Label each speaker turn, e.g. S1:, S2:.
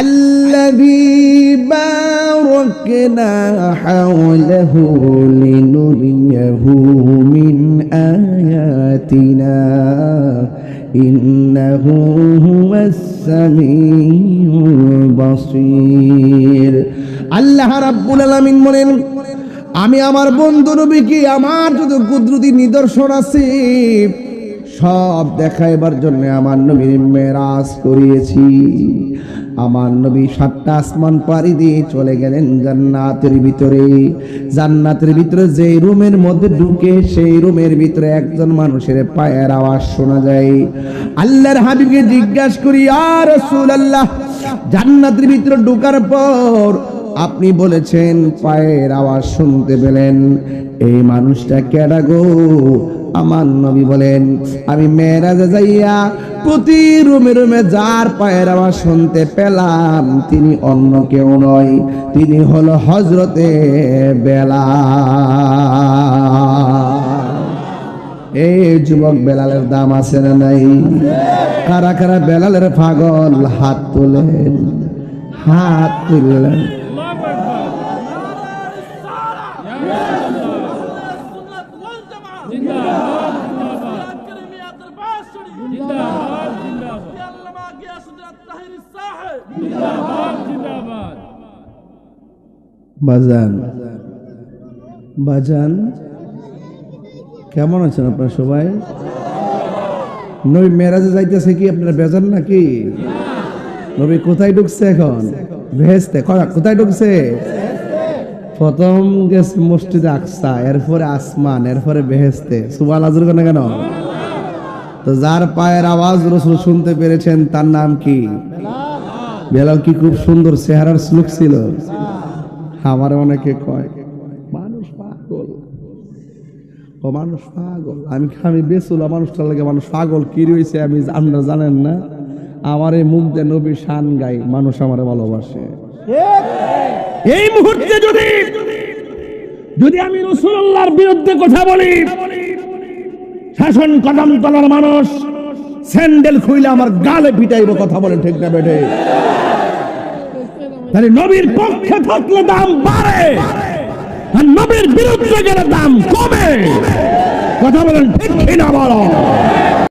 S1: الذي باركنا حوله لنريه من آياتنا إنه هو السميع البصير আল্লাহ রাব্বুল আলামিন বলেন আমি আমার বন্ধু নবীকে আমার যত কুদরতি নিদর্শন আছে সব দেখাইবার জন্য আমার নবীর মেরাজ করিয়েছি। আমার নবী সাতটা আসমান পাড়ি দিয়ে চলে গেলেন জান্নাতের ভিতরে। জান্নাতের ভিতরে যে রুমের মধ্যে ঢুকে সেই রুমের ভিতরে একজন মানুষের পায়ের আওয়াজ শোনা যায়। আল্লাহর হাবিবকে জিজ্ঞাসা করি আর রাসূলুল্লাহ, জান্নাতের ভিতরে ঢোকার পর আপনি বলেছেন পায়ের আওয়াজ শুনতে পেলেন। এই মানুষটা কেডা গো? আমার নবী বলেন, আমি মেয়েরাজে যাইয়া প্রতি রুমে রুমে যার পায়ের আওয়াজ শুনতে পেলাম, তিনি অন্য কেউ নয়, তিনি হলো হজরতে বেলা এই যুবক বেলালের দাম আছে না নাই? কারা কারা বেলালের পাগল হাত তোলেন? হাত তুললেন। বাজান বাজান, কেমন আছেন আপনারা সবাই? নবী মেরাজে যাইতেছে কি আপনারা বেজান নাকি? নবী কোথায় ঢুকছে এখন? ভেস্তে কোথায় ঢুকছে? প্রথম গেছে মসজিদে আকসা, এরপরে আসমান, এরপরে বেহেস্তে সুবাল আজর কেন কেন? তো যার পায়ের আওয়াজ রসুল শুনতে পেরেছেন, তার নাম কি? বেলাল কি খুব সুন্দর চেহারার স্লুক ছিল? আমার অনেকে কয়, মানুষ পাগল। ও, মানুষ পাগল? আমি আমি বেসুল মানুষটার লাগে মানুষ পাগল? কি রয়েছে? আমি আপনারা জানেন না। আমার এই মুখ নবী শান গাই, মানুষ আমার ভালোবাসে। এই মুহূর্তে যদি যদি আমি রসুল্লাহর বিরুদ্ধে কথা বলি শাসন কদম তলার মানুষ, স্যান্ডেল খুইলে আমার গালে পিটাইব কথা বলে, ঠিক না বেটে তাহলে নবীর পক্ষে থাকলে দাম বাড়ে, আর নবীর বিরুদ্ধে